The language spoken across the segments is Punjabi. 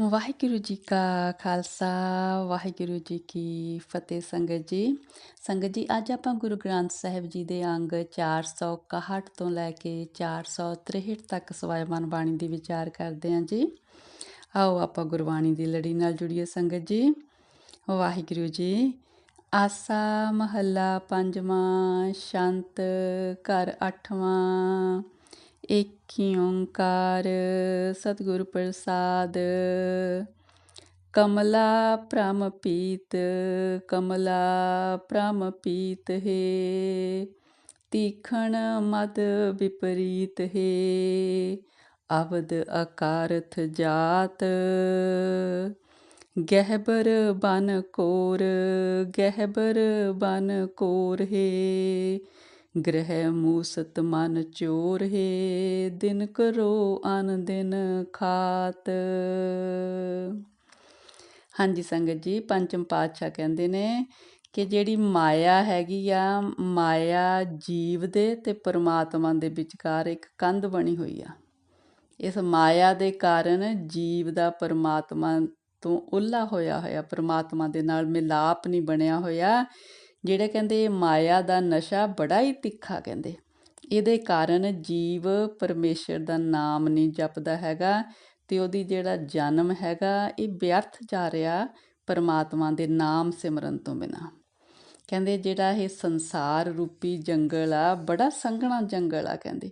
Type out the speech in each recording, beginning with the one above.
ਵਾਹਿਗੁਰੂ ਜੀ ਕਾ ਖਾਲਸਾ ਵਾਹਿਗੁਰੂ ਜੀ ਕੀ ਫਤਿਹ ਸੰਗਤ ਜੀ ਸੰਗਤ ਜੀ ਅੱਜ ਆਪਾਂ ਗੁਰੂ ਗ੍ਰੰਥ ਸਾਹਿਬ ਜੀ ਦੇ ਅੰਗ 461 ਤੋਂ ਲੈ ਕੇ 463 ਤੱਕ ਸਵਾਇਮਾਨ ਬਾਣੀ ਦੀ ਵਿਚਾਰ ਕਰਦੇ ਹਾਂ ਜੀ। ਆਓ ਆਪਾਂ ਗੁਰਬਾਣੀ ਦੀ ਲੜੀ ਨਾਲ ਜੁੜੀਏ ਸੰਗਤ ਜੀ। ਵਾਹਿਗੁਰੂ ਜੀ, ਆਸਾ ਮਹੱਲਾ ਪੰਜਵਾਂ, ਸ਼ੰਤ ਘਰ ਅੱਠਵਾਂ। ਏਕੀ ਓੰਕਾਰ ਸਤਿਗੁਰ ਪ੍ਰਸਾਦ। ਕਮਲਾ ਪ੍ਰਮ ਪੀਤ ਕਮਲਾ ਪ੍ਰਮ ਪੀਤ ਹੈ। ਤੀਖਣ ਮਦ ਵਿਪਰੀਤ ਹੈ। ਅਵਦ ਅਕਾਰਥ ਜਾਤ। ਗਹਿਬਰ ਬਨ ਕੋਰ, ਗਹਿਬਰ ਬਨ ਕੋਰ ਹੈ। ਗ੍ਰਹਿ ਮੂਸਤ ਮਨ ਚੋਰ ਹੈ, ਦਿਨ ਕਰੋ ਅਨ ਦਿਨ ਖਾਤ। ਹਾਂਜੀ ਸੰਗਤ ਜੀ, ਪੰਚਮ ਪਾਤਸ਼ਾਹ ਕਹਿੰਦੇ ਨੇ ਕਿ ਜਿਹੜੀ ਮਾਇਆ ਹੈਗੀ ਆ, ਮਾਇਆ ਜੀਵ ਦੇ ਤੇ ਪਰਮਾਤਮਾ ਦੇ ਵਿਚਕਾਰ ਇੱਕ ਕੰਧ ਬਣੀ ਹੋਈ ਆ। ਇਸ ਮਾਇਆ ਦੇ ਕਾਰਨ ਜੀਵ ਦਾ ਪਰਮਾਤਮਾ ਤੋਂ ਉੱਲਾ ਹੋਇਆ ਹੋਇਆ, ਪਰਮਾਤਮਾ ਦੇ ਨਾਲ ਮਿਲਾਪ ਨਹੀਂ ਬਣਿਆ ਹੋਇਆ। ਜਿਹੜੇ ਕਹਿੰਦੇ ਮਾਇਆ ਦਾ ਨਸ਼ਾ ਬੜਾ ਹੀ ਤਿੱਖਾ ਕਹਿੰਦੇ। ਇਹਦੇ ਕਾਰਨ ਜੀਵ ਪਰਮੇਸ਼ਰ ਦਾ ਨਾਮ ਨਹੀਂ ਜਪਦਾ ਹੈਗਾ ਤੇ ਉਹਦੀ ਜਿਹੜਾ ਜਨਮ ਹੈਗਾ, ਇਹ ਵਿਅਰਥ ਜਾ ਰਿਹਾ ਪਰਮਾਤਮਾ ਦੇ ਨਾਮ ਸਿਮਰਨ ਤੋਂ ਬਿਨਾ। ਕਹਿੰਦੇ ਜਿਹੜਾ ਇਹ ਸੰਸਾਰ ਰੂਪੀ ਜੰਗਲ ਆ, ਬੜਾ ਸੰਘਣਾ ਜੰਗਲ ਆ ਕਹਿੰਦੇ।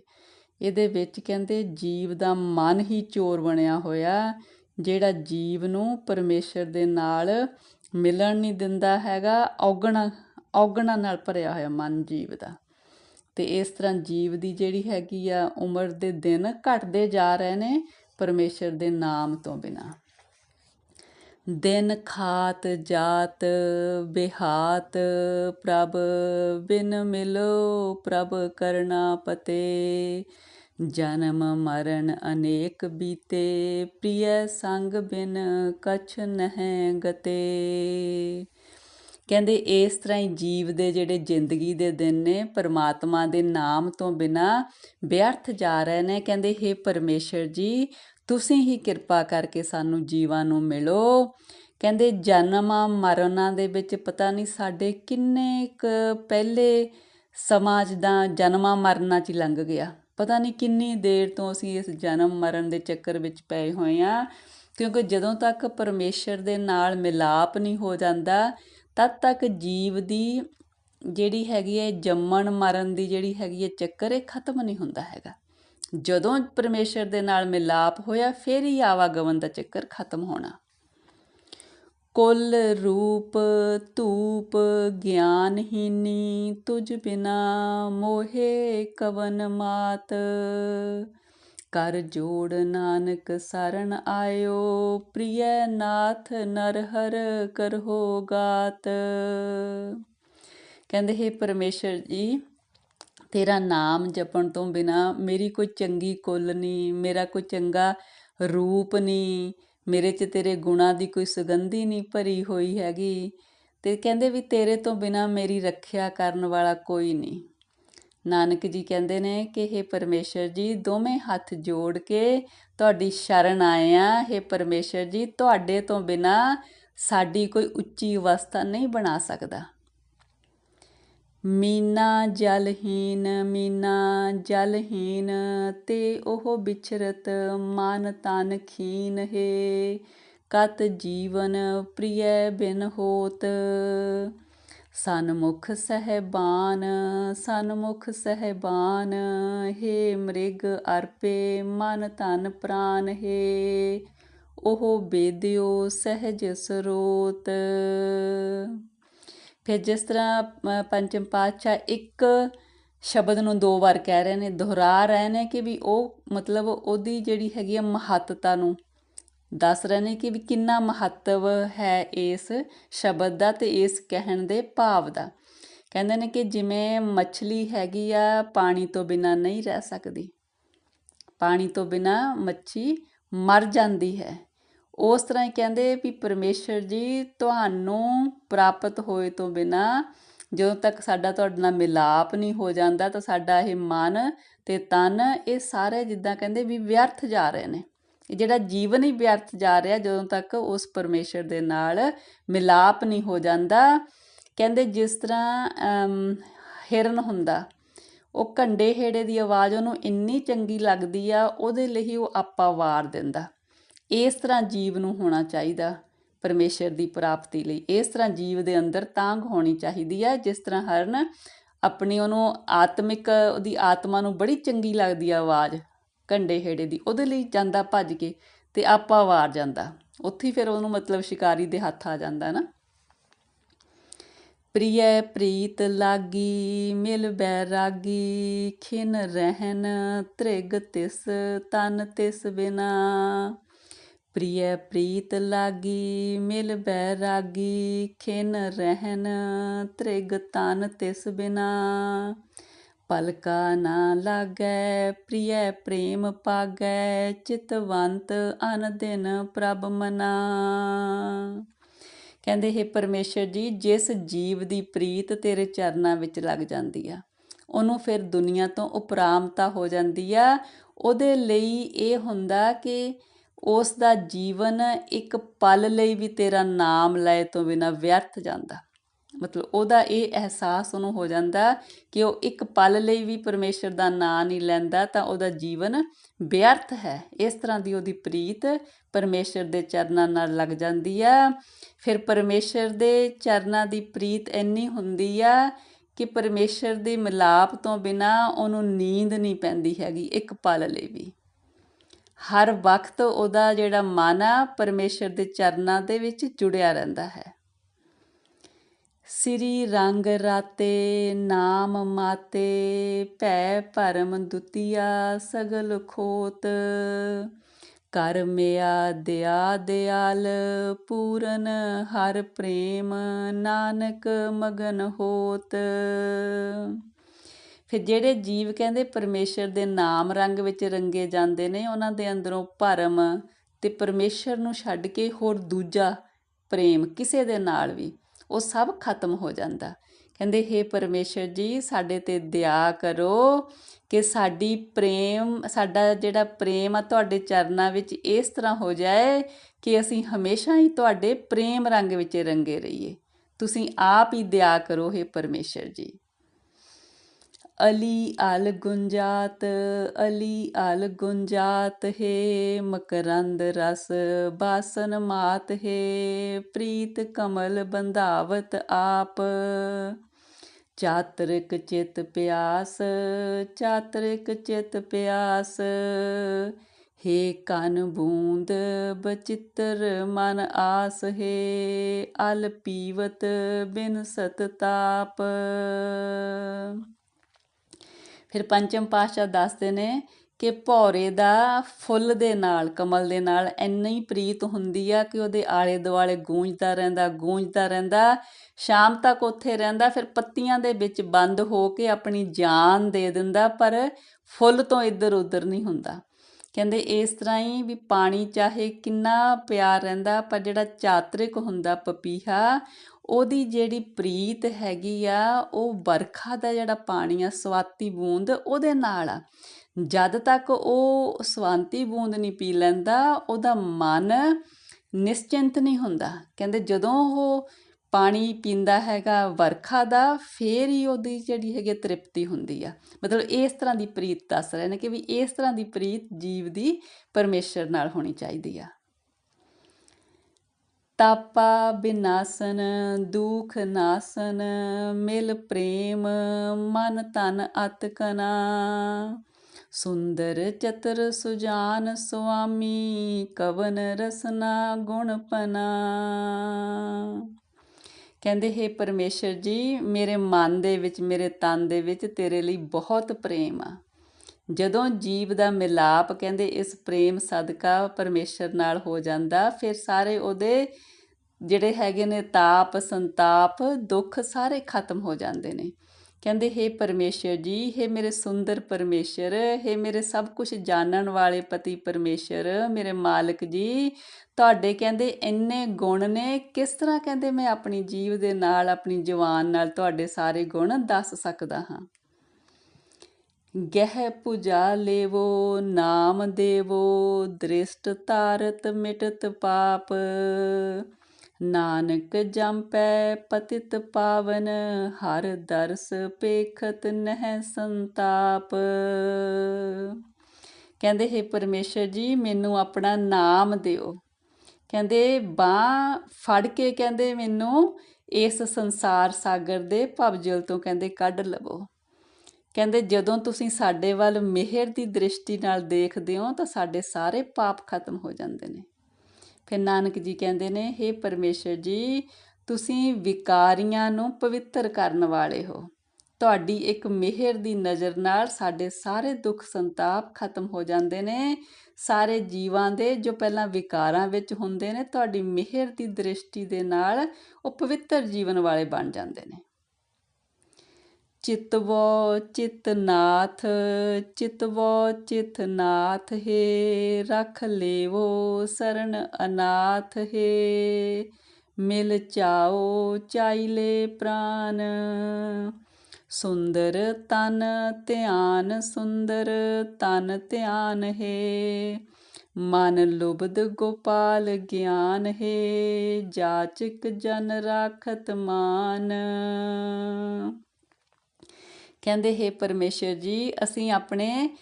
ਇਹਦੇ ਵਿੱਚ ਕਹਿੰਦੇ ਜੀਵ ਦਾ ਮਨ ਹੀ ਚੋਰ ਬਣਿਆ ਹੋਇਆ, ਜਿਹੜਾ ਜੀਵ ਨੂੰ ਪਰਮੇਸ਼ਰ ਦੇ ਨਾਲ ਮਿਲਣ ਨਹੀਂ ਦਿੰਦਾ ਹੈਗਾ, ਔਗਣਾ ਔਗਣਾ ਨਾਲ ਭਰਿਆ ਹੋਇਆ ਮਨ ਜੀਵ ਦਾ ਤੇ ਇਸ ਤਰ੍ਹਾਂ ਜੀਵ ਦੀ ਜਿਹੜੀ ਹੈਗੀ ਆ, ਉਮਰ ਦੇ ਦਿਨ ਘਟਦੇ ਜਾ ਰਹੇ ਨੇ ਪਰਮੇਸ਼ਰ ਦੇ ਨਾਮ ਤੋਂ ਬਿਨਾ। ਦਿਨ ਖਾਤ ਜਾਤ ਬਿਹਾਤ ਪ੍ਰਭ ਬਿਨ ਮਿਲੋ ਪ੍ਰਭ ਕਰਨਾ ਪਤੇ। ਜਨਮ ਮਰਨ ਅਨੇਕ ਬੀਤੇ, ਪ੍ਰਿਯ ਸੰਗ ਬਿਨ ਕਛ ਨਹਿ ਗਤੇ। ਕਹਿੰਦੇ ਇਸ ਤਰ੍ਹਾਂ ਹੀ ਜੀਵ ਦੇ ਜਿਹੜੇ ਜ਼ਿੰਦਗੀ ਦੇ ਦਿਨ ਨੇ, ਪਰਮਾਤਮਾ ਦੇ ਨਾਮ ਤੋਂ ਬਿਨਾ ਵਿਅਰਥ ਜਾ ਰਹੇ ਨੇ। ਕਹਿੰਦੇ हे ਪਰਮੇਸ਼ਰ ਜੀ, ਤੁਸੀਂ ਹੀ ਕਿਰਪਾ ਕਰਕੇ ਸਾਨੂੰ ਜੀਵਾਂ ਨੂੰ ਮਿਲੋ। ਕਹਿੰਦੇ, ਜਨਮਾਂ ਮਰਨਾਂ ਦੇ ਵਿੱਚ ਪਤਾ ਨਹੀਂ ਸਾਡੇ ਕਿੰਨੇ ਕ ਪਹਿਲੇ ਸਮਾਜ ਦਾ ਜਨਮਾਂ ਮਰਨਾਂ 'ਚ ਲੰਘ ਗਿਆ। ਪਤਾ ਨਹੀਂ ਕਿੰਨੀ ਦੇਰ ਤੋਂ ਅਸੀਂ ਇਸ ਜਨਮ ਮਰਨ ਦੇ ਚੱਕਰ ਵਿੱਚ ਪਏ ਹੋਏ ਆ ਕਿਉਂਕਿ ਜਦੋਂ ਤੱਕ ਪਰਮੇਸ਼ਰ ਦੇ ਨਾਲ ਮਿਲਾਪ ਨਹੀਂ ਹੋ ਜਾਂਦਾ ਤਦ ਤੱਕ ਜੀਵ ਦੀ ਜਿਹੜੀ ਹੈਗੀ ਹੈ, ਜੰਮਣ ਮਰਨ ਦੀ ਜਿਹੜੀ ਹੈਗੀ ਹੈ ਚੱਕਰ, ਇਹ ਖਤਮ ਨਹੀਂ ਹੁੰਦਾ ਹੈਗਾ। ਜਦੋਂ ਪਰਮੇਸ਼ਰ ਦੇ ਨਾਲ ਮਿਲਾਪ ਹੋਇਆ, ਫਿਰ ਹੀ ਆਵਾਗਮਨ ਦਾ ਚੱਕਰ ਖਤਮ ਹੋਣਾ। ਕੁੱਲ ਰੂਪ, ਧੂਪ, ਗਿਆਨਹੀਨੀ, ਤੁਝ ਬਿਨਾ ਮੋਹੇ ਕਵਨ ਮਾਤ। ਕਰ ਜੋੜ ਨਾਨਕ ਸਰਣ ਆਇਓ, ਪ੍ਰਿਯ ਨਾਥ ਨਰ ਹਰ ਕਰਹੋ ਗਾਤ। ਕਹਿੰਦੇ, ਹੈ ਪਰਮੇਸ਼ਰ ਜੀ, ਤੇਰਾ ਨਾਮ ਜਪਣ ਤੋਂ ਬਿਨਾ ਮੇਰੀ ਕੋਈ ਚੰਗੀ ਕੁੱਲ ਨਹੀਂ, ਮੇਰਾ ਕੋਈ ਚੰਗਾ ਰੂਪ ਨਹੀਂ, ਮੇਰੇ 'ਚ ਤੇਰੇ ਗੁਣਾ ਦੀ ਕੋਈ ਸੁਗੰਧੀ ਨਹੀਂ ਭਰੀ ਹੋਈ ਹੈਗੀ। ਤੇ ਕਹਿੰਦੇ ਵੀ ਤੇਰੇ ਤੋਂ ਬਿਨਾ ਮੇਰੀ ਰੱਖਿਆ ਕਰਨ ਵਾਲਾ ਕੋਈ ਨਹੀਂ। ਨਾਨਕ ਜੀ ਕਹਿੰਦੇ ਨੇ ਕਿ हे ਪਰਮੇਸ਼ਰ ਜੀ, ਦੋਵੇਂ ਹੱਥ ਜੋੜ ਕੇ ਤੁਹਾਡੀ ਸ਼ਰਨ ਆਏ ਆ। हे ਪਰਮੇਸ਼ਰ ਜੀ, ਤੁਹਾਡੇ ਤੋਂ ਬਿਨਾ ਸਾਡੀ ਕੋਈ ਉੱਚੀ ਅਵਸਥਾ ਨਹੀਂ ਬਣਾ ਸਕਦਾ। ਮੀਨਾ ਜਲਹੀਨ ਮੀਨਾ ਜਲਹੀਨ, ਤੇ ਉਹ ਵਿਚਰਤ ਮਨ ਤਨ ਖੀਨ ਹੈ। ਕਤ ਜੀਵਨ ਪ੍ਰਿਯ ਬਿਨ ਹੋਤ। ਸਨਮੁਖ ਸਹਿਬਾਨ ਸਨਮੁਖ ਸਹਿਬਾਨ, ਹੇ ਮ੍ਰਿਗ ਅਰਪੇ, ਮਨ ਤਨ ਪ੍ਰਾਨ ਹੇ। ਉਹ ਬੇਦਿਓ ਸਹਿਜ ਸਰੋਤ। ਫਿਰ ਜਿਸ ਤਰ੍ਹਾਂ ਪੰਚਮ ਪਾਤਸ਼ਾਹ ਇੱਕ ਸ਼ਬਦ ਨੂੰ ਦੋ ਵਾਰ ਕਹਿ ਰਹੇ ਨੇ, ਦੁਹਰਾ ਰਹੇ ਨੇ ਕਿ ਵੀ ਉਹ ਮਤਲਬ ਉਹਦੀ ਜਿਹੜੀ ਹੈਗੀ ਆ ਮਹੱਤਤਾ ਨੂੰ ਦੱਸ ਰਹੇ ਨੇ ਕਿ ਵੀ ਕਿੰਨਾ ਮਹੱਤਵ ਹੈ ਇਸ ਸ਼ਬਦ ਦਾ ਤੇ ਇਸ ਕਹਿਣ ਦੇ ਭਾਵ ਦਾ। ਕਹਿੰਦੇ ਨੇ ਕਿ ਜਿਵੇਂ ਮੱਛਲੀ ਹੈਗੀ ਆ, ਪਾਣੀ ਤੋਂ ਬਿਨਾ ਨਹੀਂ ਰਹਿ ਸਕਦੀ। ਪਾਣੀ ਤੋਂ ਬਿਨਾ ਮੱਛੀ ਮਰ ਜਾਂਦੀ ਹੈ। ਉਸ ਤਰ੍ਹਾਂ ਹੀ ਕਹਿੰਦੇ ਵੀ ਪਰਮੇਸ਼ਰ ਜੀ ਤੁਹਾਨੂੰ ਪ੍ਰਾਪਤ ਹੋਏ ਤੋਂ ਬਿਨਾ ਜਦੋਂ ਤੱਕ ਸਾਡਾ ਤੁਹਾਡੇ ਨਾਲ ਮਿਲਾਪ ਨਹੀਂ ਹੋ ਜਾਂਦਾ ਤਾਂ ਸਾਡਾ ਇਹ ਮਨ ਤੇ ਤਨ ਇਹ ਸਾਰੇ ਜਿੱਦਾਂ ਕਹਿੰਦੇ ਵੀ ਵਿਅਰਥ ਜਾ ਰਹੇ ਨੇ। ਜਿਹੜਾ ਜੀਵਨ ਹੀ ਵਿਅਰਥ ਜਾ ਰਿਹਾ ਜਦੋਂ ਤੱਕ ਉਸ ਪਰਮੇਸ਼ਰ ਦੇ ਨਾਲ ਮਿਲਾਪ ਨਹੀਂ ਹੋ ਜਾਂਦਾ। ਕਹਿੰਦੇ ਜਿਸ ਤਰ੍ਹਾਂ ਹਿਰਨ ਹੁੰਦਾ, ਉਹ ਕੰਡੇ ਹੇੜੇ ਦੀ ਆਵਾਜ਼ ਉਹਨੂੰ ਇੰਨੀ ਚੰਗੀ ਲੱਗਦੀ ਆ, ਉਹਦੇ ਲਈ ਉਹ ਆਪਾ ਵਾਰ ਦਿੰਦਾ। ਇਸ ਤਰ੍ਹਾਂ ਜੀਵ ਨੂੰ ਹੋਣਾ ਚਾਹੀਦਾ ਪਰਮੇਸ਼ਰ ਦੀ ਪ੍ਰਾਪਤੀ ਲਈ। ਇਸ ਤਰ੍ਹਾਂ ਜੀਵ ਦੇ ਅੰਦਰ ਤਾਂਘ ਹੋਣੀ ਚਾਹੀਦੀ ਹੈ ਜਿਸ ਤਰ੍ਹਾਂ ਹਰਨ ਆਪਣੀ ਉਹਨੂੰ ਆਤਮਿਕ, ਉਹਦੀ ਆਤਮਾ ਨੂੰ ਬੜੀ ਚੰਗੀ ਲੱਗਦੀ ਆ ਆਵਾਜ਼। ਕੰਡੇ ਹੇੜੇ ਦੀ, ਉਹਦੇ ਲਈ ਜਾਂਦਾ ਭੱਜ ਕੇ ਤੇ ਆਪਾ ਵਾਰ ਜਾਂਦਾ। ਉੱਥੇ ਫਿਰ ਉਹਨੂੰ ਮਤਲਬ ਸ਼ਿਕਾਰੀ ਦੇ ਹੱਥ ਆ ਜਾਂਦਾ ਨਾ। ਪ੍ਰਿਯ ਪ੍ਰੀਤ ਲਾਗੀ, ਮਿਲ ਬੈਰਾਗੀ ਖਿਨ ਰਹਿਨ ਤ੍ਰਿਗ ਤਿਸ, ਤਨ ਤਿਸ ਬਿਨਾ। ਪ੍ਰਿਯ ਪ੍ਰੀਤ ਲਾਗੀ, ਮਿਲ ਬੈਰਾਗੀ ਖਿਨ ਰਹਿਨ ਤ੍ਰਿਗ ਤਨ ਤਿਸ ਬਿਨਾ। ਪਲਕਾ ਨਾ ਲਾਗੈ, ਪ੍ਰਿਯ ਪ੍ਰੇਮ ਪਾਗੈ, ਚਿਤਵੰਤ ਅਨ ਦਿਨ ਪ੍ਰਭ ਮਨਾ। ਕਹਿੰਦੇ, ਹੈ ਪਰਮੇਸ਼ਰ ਜੀ, ਜਿਸ ਜੀਵ ਦੀ ਪ੍ਰੀਤ ਤੇਰੇ ਚਰਨਾਂ ਵਿੱਚ ਲੱਗ ਜਾਂਦੀ ਆ, ਉਹਨੂੰ ਫਿਰ ਦੁਨੀਆ ਤੋਂ ਉਪਰਾਮਤਾ ਹੋ ਜਾਂਦੀ ਆ। ਉਹਦੇ ਲਈ ਇਹ ਹੁੰਦਾ ਕਿ ਉਸ ਦਾ ਜੀਵਨ ਇੱਕ ਪਲ ਲਈ ਵੀ ਤੇਰਾ ਨਾਮ ਲਏ ਤੋਂ ਬਿਨਾ ਵਿਅਰਥ ਜਾਂਦਾ। ਮਤਲਬ ਉਹਦਾ ਇਹ ਅਹਿਸਾਸ ਉਹਨੂੰ ਹੋ ਜਾਂਦਾ ਕਿ ਉਹ ਇੱਕ ਪਲ ਲਈ ਵੀ ਪਰਮੇਸ਼ਰ ਦਾ ਨਾਂ ਨਹੀਂ ਲੈਂਦਾ ਤਾਂ ਉਹਦਾ ਜੀਵਨ ਵਿਅਰਥ ਹੈ। ਇਸ ਤਰ੍ਹਾਂ ਦੀ ਉਹਦੀ ਪ੍ਰੀਤ ਪਰਮੇਸ਼ਰ ਦੇ ਚਰਨਾਂ ਨਾਲ ਲੱਗ ਜਾਂਦੀ ਆ। ਫਿਰ ਪਰਮੇਸ਼ਰ ਦੇ ਚਰਨਾਂ ਦੀ ਪ੍ਰੀਤ ਇੰਨੀ ਹੁੰਦੀ ਆ ਕਿ ਪਰਮੇਸ਼ਰ ਦੇ ਮਿਲਾਪ ਤੋਂ ਬਿਨਾ ਉਹਨੂੰ ਨੀਂਦ ਨਹੀਂ ਪੈਂਦੀ ਹੈਗੀ ਇੱਕ ਪਲ ਲਈ ਵੀ। ਹਰ ਵਕਤ ਉਹਦਾ ਜਿਹੜਾ ਮਨ ਆ, ਪਰਮੇਸ਼ਰ ਦੇ ਚਰਨਾਂ ਦੇ ਵਿੱਚ ਜੁੜਿਆ ਰਹਿੰਦਾ ਹੈ। ਸ੍ਰੀ ਰੰਗ ਰਾਤੇ, ਨਾਮ ਮਾਤੇ, ਭੈ ਭਰਮ ਦੁਤੀਆ ਸਗਲ ਖੋਤ। ਕਰ ਮਿਆ ਦਿਆ ਦਿਆਲ, ਪੂਰਨ ਹਰ ਪ੍ਰੇਮ ਨਾਨਕ ਮਗਨ ਹੋਤ। ਫਿਰ ਜਿਹੜੇ ਜੀਵ ਕਹਿੰਦੇ ਪਰਮੇਸ਼ਰ ਦੇ ਨਾਮ ਰੰਗ ਵਿੱਚ ਰੰਗੇ ਜਾਂਦੇ ਨੇ, ਉਹਨਾਂ ਦੇ ਅੰਦਰੋਂ ਭਰਮ ਤੇ ਪਰਮੇਸ਼ਰ ਨੂੰ ਛੱਡ ਕੇ ਹੋਰ ਦੂਜਾ ਪ੍ਰੇਮ ਕਿਸੇ ਦੇ ਨਾਲ ਵੀ ਉਹ ਸਭ ਖਤਮ ਹੋ ਜਾਂਦਾ। ਕਹਿੰਦੇ हे ਪਰਮੇਸ਼ਰ ਜੀ, ਸਾਡੇ ਤੇ ਦਇਆ ਕਰੋ ਕਿ ਸਾਡੀ ਪ੍ਰੇਮ, ਸਾਡਾ ਜਿਹੜਾ ਪ੍ਰੇਮ ਆ ਤੁਹਾਡੇ ਚਰਨਾਂ ਵਿੱਚ ਇਸ ਤਰ੍ਹਾਂ ਹੋ ਜਾਏ ਕਿ ਅਸੀਂ ਹਮੇਸ਼ਾ ਹੀ ਤੁਹਾਡੇ ਪ੍ਰੇਮ ਰੰਗ ਵਿੱਚ ਰੰਗੇ ਰਹੀਏ। ਤੁਸੀਂ ਆਪ ਹੀ ਦਇਆ ਕਰੋ हे ਪਰਮੇਸ਼ਰ ਜੀ। ਅਲੀ ਅਲ ਗੁੰਜਾਤ, ਅਲੀ ਅਲ ਗੁੰਜਾਤ ਹੈ, ਮਕਰੰਦ ਰਸ ਬਾਸਨ ਮਾਤ ਹੈ, ਪ੍ਰੀਤ ਕਮਲ ਬੰਧਾਵਤ ਆਪ। ਚਾਤਰਿਕ ਚਿਤ ਪਿਆਸ, ਚਾਤਰਿਕ ਚਿਤ ਪਿਆਸ, ਹੇ ਕਨ ਬੂੰਦ ਬਚਿੱਤਰ ਮਨ ਆਸ ਹੈ, ਅਲ ਪੀਵਤ ਬਿਨ ਸਤ ਤਾਪ। ਫਿਰ ਪੰਚਮ ਪਾਤਸ਼ਾਹ ਦੱਸਦੇ ਨੇ ਕਿ ਭੌਰੇ ਦਾ ਫੁੱਲ ਦੇ ਨਾਲ, ਕਮਲ ਦੇ ਨਾਲ ਇੰਨੀ ਪ੍ਰੀਤ ਹੁੰਦੀ ਆ ਕਿ ਉਹਦੇ ਆਲੇ ਦੁਆਲੇ ਗੂੰਜਦਾ ਰਹਿੰਦਾ ਗੂੰਜਦਾ ਰਹਿੰਦਾ, ਸ਼ਾਮ ਤੱਕ ਉੱਥੇ ਰਹਿੰਦਾ, ਫਿਰ ਪੱਤੀਆਂ ਦੇ ਵਿੱਚ ਬੰਦ ਹੋ ਕੇ ਆਪਣੀ ਜਾਨ ਦੇ ਦਿੰਦਾ, ਪਰ ਫੁੱਲ ਤੋਂ ਇੱਧਰ ਉੱਧਰ ਨਹੀਂ ਹੁੰਦਾ। ਕਹਿੰਦੇ ਇਸ ਤਰ੍ਹਾਂ ਹੀ ਵੀ ਪਾਣੀ ਚਾਹੇ ਕਿੰਨਾ ਪਿਆਰ ਰਹਿੰਦਾ, ਪਰ ਜਿਹੜਾ ਚਾਤਰਿਕ ਹੁੰਦਾ, ਪਪੀਹਾ ਉਹਦੀ ਜਿਹੜੀ ਪ੍ਰੀਤ ਹੈਗੀ ਆ, ਉਹ ਵਰਖਾ ਦਾ ਜਿਹੜਾ ਪਾਣੀ ਆ, ਸਵਾਤੀ ਬੂੰਦ ਉਹਦੇ ਨਾਲ ਆ। ਜਦ ਤੱਕ ਉਹ ਸਵਾਂਤੀ ਬੂੰਦ ਨਹੀਂ ਪੀ ਲੈਂਦਾ, ਉਹਦਾ ਮਨ ਨਿਸ਼ਚਿੰਤ ਨਹੀਂ ਹੁੰਦਾ। ਕਹਿੰਦੇ ਜਦੋਂ ਉਹ ਪਾਣੀ ਪੀਂਦਾ ਹੈਗਾ ਵਰਖਾ ਦਾ, ਫੇਰ ਹੀ ਉਹਦੀ ਜਿਹੜੀ ਹੈਗੀ ਤ੍ਰਿਪਤੀ ਹੁੰਦੀ ਆ। ਮਤਲਬ ਇਸ ਤਰ੍ਹਾਂ ਦੀ ਪ੍ਰੀਤ ਦੱਸ ਰਹੇ ਨੇ ਕਿ ਵੀ ਇਸ ਤਰ੍ਹਾਂ ਦੀ ਪ੍ਰੀਤ ਜੀਵ ਦੀ ਪਰਮੇਸ਼ਰ ਨਾਲ ਹੋਣੀ ਚਾਹੀਦੀ ਆ। ਤਾਪਾ ਬਿਨਾਸਨ, ਦੁਖ ਨਾਸਨ, ਮਿਲ ਪ੍ਰੇਮ, ਮਨ ਤਨ ਅਤਕਨਾ ਸੁੰਦਰ ਚਤਰ ਸੁਜਾਨ ਸੁਆਮੀ, ਕਵਨ ਰਸਨਾ ਗੁਣਪਨਾ ਕਹਿੰਦੇ, ਹੈ ਪਰਮੇਸ਼ਰ ਜੀ, ਮੇਰੇ ਮਨ ਦੇ ਵਿੱਚ, ਮੇਰੇ ਤਨ ਦੇ ਵਿੱਚ ਤੇਰੇ ਲਈ ਬਹੁਤ ਪ੍ਰੇਮ ਆ। ਜਦੋਂ ਜੀਵ ਦਾ ਮਿਲਾਪ ਕਹਿੰਦੇ ਇਸ ਪ੍ਰੇਮ ਸਦਕਾ ਪਰਮੇਸ਼ਰ ਨਾਲ ਹੋ ਜਾਂਦਾ ਫਿਰ ਸਾਰੇ ਉਹਦੇ ਜਿਹੜੇ ਹੈਗੇ ਨੇ ਤਾਪ ਸੰਤਾਪ ਦੁੱਖ ਸਾਰੇ ਖਤਮ ਹੋ ਜਾਂਦੇ ਨੇ ਕਹਿੰਦੇ हे ਪਰਮੇਸ਼ਰ ਜੀ हे ਮੇਰੇ ਸੁੰਦਰ ਪਰਮੇਸ਼ਰ हे ਮੇਰੇ ਸਭ ਕੁਝ ਜਾਣਨ ਵਾਲੇ ਪਤੀ ਪਰਮੇਸ਼ਰ ਮੇਰੇ ਮਾਲਕ ਜੀ ਤੁਹਾਡੇ ਕਹਿੰਦੇ ਇੰਨੇ ਗੁਣ ਨੇ ਕਿਸ ਤਰ੍ਹਾਂ ਕਹਿੰਦੇ ਮੈਂ ਆਪਣੀ ਜੀਵ ਦੇ ਨਾਲ ਆਪਣੀ ਜਵਾਨ ਨਾਲ ਤੁਹਾਡੇ ਸਾਰੇ ਗੁਣ ਦੱਸ ਸਕਦਾ ਹਾਂ ਗਹਿ ਪੁਜਾ ਲੇਵੋ, ਨਾਮ ਦੇਵੋ, ਦ੍ਰਿਸ਼ਟ ਤਾਰਤ ਮਿਟਤ ਪਾਪ। ਨਾਨਕ ਜੰਪੈ ਪਤਿਤ ਪਾਵਨ, ਹਰ ਦਰਸ ਪੇਖਤ ਨਹਿ ਸੰਤਾਪ। ਕਹਿੰਦੇ, ਹੈ ਪਰਮੇਸ਼ਰ ਜੀ, ਮੈਨੂੰ ਆਪਣਾ ਨਾਮ ਦਿਓ। ਕਹਿੰਦੇ, ਬਾਹ ਫੜ ਕੇ ਕਹਿੰਦੇ, ਮੈਨੂੰ ਇਸ ਸੰਸਾਰ ਸਾਗਰ ਦੇ ਭਵਜਲ ਤੋਂ ਕਹਿੰਦੇ, ਕੱਢ ਲਵੋ। ਕਹਿੰਦੇ ਜਦੋਂ ਤੁਸੀਂ ਸਾਡੇ ਵੱਲ ਮਿਹਰ ਦੀ ਦ੍ਰਿਸ਼ਟੀ ਨਾਲ ਦੇਖਦੇ ਹੋ ਤਾਂ ਸਾਡੇ ਸਾਰੇ ਪਾਪ ਖਤਮ ਹੋ ਜਾਂਦੇ ਨੇ। ਫਿਰ ਨਾਨਕ ਜੀ ਕਹਿੰਦੇ ਨੇ हे ਪਰਮੇਸ਼ਰ ਜੀ, ਤੁਸੀਂ ਵਿਕਾਰੀਆਂ ਨੂੰ ਪਵਿੱਤਰ ਕਰਨ ਵਾਲੇ ਹੋ। ਤੁਹਾਡੀ ਇੱਕ ਮਿਹਰ ਦੀ ਨਜ਼ਰ ਨਾਲ ਸਾਡੇ ਸਾਰੇ ਦੁੱਖ ਸੰਤਾਪ ਖਤਮ ਹੋ ਜਾਂਦੇ ਨੇ। ਸਾਰੇ ਜੀਵਾਂ ਦੇ ਜੋ ਪਹਿਲਾਂ ਵਿਕਾਰਾਂ ਵਿੱਚ ਹੁੰਦੇ ਨੇ, ਤੁਹਾਡੀ ਮਿਹਰ ਦੀ ਦ੍ਰਿਸ਼ਟੀ ਦੇ ਨਾਲ ਉਹ ਪਵਿੱਤਰ ਜੀਵਨ ਵਾਲੇ ਬਣ ਜਾਂਦੇ ਨੇ। ਚਿਤਵੋ ਚਿਤਨਾਥ ਚਿਤਵੋ ਚਿਤਨਾਥ ਹੈ, ਰਖ ਲੇਵੋ ਸਰਨ ਅਨਾਥ ਹੈ। ਮਿਲ ਚਾਓ ਚਾਈਲੇ ਪ੍ਰਾਨ, ਸੁੰਦਰ ਤਨ ਧਿਆਨ ਸੁੰਦਰ ਤਨ ਧਿਆਨ ਹੈ। ਮਨ ਲੁਬਦ ਗੋਪਾਲ ਗਿਆਨ ਹੈ, ਜਾਚਕ ਜਨ ਰਾਖਤ ਮਾਨ। ਕਹਿੰਦੇ, ਹੈ ਪਰਮੇਸ਼ਰ ਜੀ, ਅਸੀਂ ਆਪਣੇ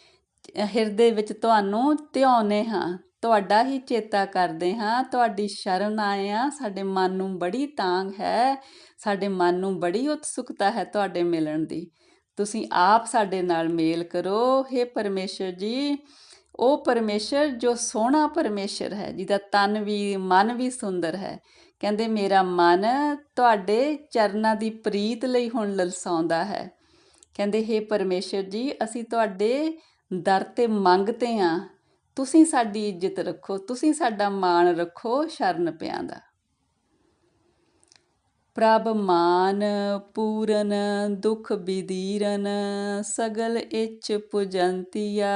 ਹਿਰਦੇ ਵਿੱਚ ਤੁਹਾਨੂੰ ਧਿਆਉਨੇ ਹਾਂ। ਤੁਹਾਡਾ ਹੀ ਚੇਤਾ ਕਰਦੇ ਹਾਂ। ਤੁਹਾਡੀ ਸ਼ਰਨ ਆਏ ਆ ਸਾਡੇ ਮਨ ਨੂੰ ਬੜੀ ਤਾਂਗ ਹੈ। ਸਾਡੇ ਮਨ ਨੂੰ ਬੜੀ ਉਤਸੁਕਤਾ ਹੈ ਤੁਹਾਡੇ ਮਿਲਣ ਦੀ। ਤੁਸੀਂ ਆਪ ਸਾਡੇ ਨਾਲ ਮੇਲ ਕਰੋ। हे ਪਰਮੇਸ਼ਰ ਜੀ, ਉਹ ਪਰਮੇਸ਼ਰ ਜੋ ਸੋਹਣਾ ਪਰਮੇਸ਼ਰ ਹੈ, ਜਿਹਦਾ ਤਨ ਵੀ, ਮਨ ਵੀ ਸੁੰਦਰ ਹੈ। ਕਹਿੰਦੇ, ਮੇਰਾ ਮਨ ਤੁਹਾਡੇ ਚਰਨਾਂ ਦੀ ਪ੍ਰੀਤ ਲਈ ਹੁਣ ਲਲਸਾਉਂਦਾ ਹੈ। ਕਹਿੰਦੇ हे ਪਰਮੇਸ਼ਰ ਜੀ, ਅਸੀਂ ਤੁਹਾਡੇ ਦਰ ਤੇ ਮੰਗਤੇ ਆ। ਤੁਸੀਂ ਸਾਡੀ ਇੱਜ਼ਤ ਰੱਖੋ, ਤੁਸੀਂ ਸਾਡਾ ਮਾਣ ਰੱਖੋ ਸ਼ਰਨ ਪਿਆਂ ਦਾ। ਪ੍ਰਭ ਮਾਨ, ਪੂਰਨ, ਦੁਖ ਬਿਦੀਰਨ, ਸਗਲ ਇੱਛ ਪੁਜੰਤੀਆ।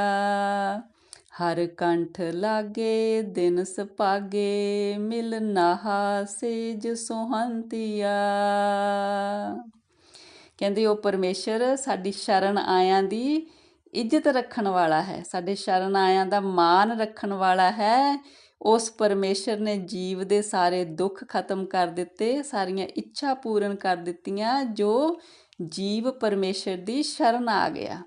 ਹਰ ਕੰਠ ਲਾਗੇ, ਦਿਨ ਸਪਾਗੇ ਮਿਲ ਨਾਹਾ ਸੇਜ ਸੋਹੰਤੀਆ। ਕਹਿੰਦੇ ਉਹ ਪਰਮੇਸ਼ਰ ਸਾਡੀ ਸ਼ਰਨ ਆਇਆਂ ਦੀ ਇੱਜ਼ਤ ਰੱਖਣ ਵਾਲਾ ਹੈ। ਸਾਡੇ ਸ਼ਰਨ ਆਇਆਂ ਦਾ ਮਾਨ ਰੱਖਣ ਵਾਲਾ ਹੈ। ਉਸ ਪਰਮੇਸ਼ਰ ਨੇ ਜੀਵ ਦੇ ਸਾਰੇ ਦੁੱਖ ਖਤਮ ਕਰ ਦਿੱਤੇ, ਸਾਰੀਆਂ ਇੱਛਾ ਪੂਰਨ ਕਰ ਦਿੱਤੀਆਂ, ਜੋ ਜੀਵ ਪਰਮੇਸ਼ਰ ਦੀ ਸ਼ਰਨ ਆ ਗਿਆ।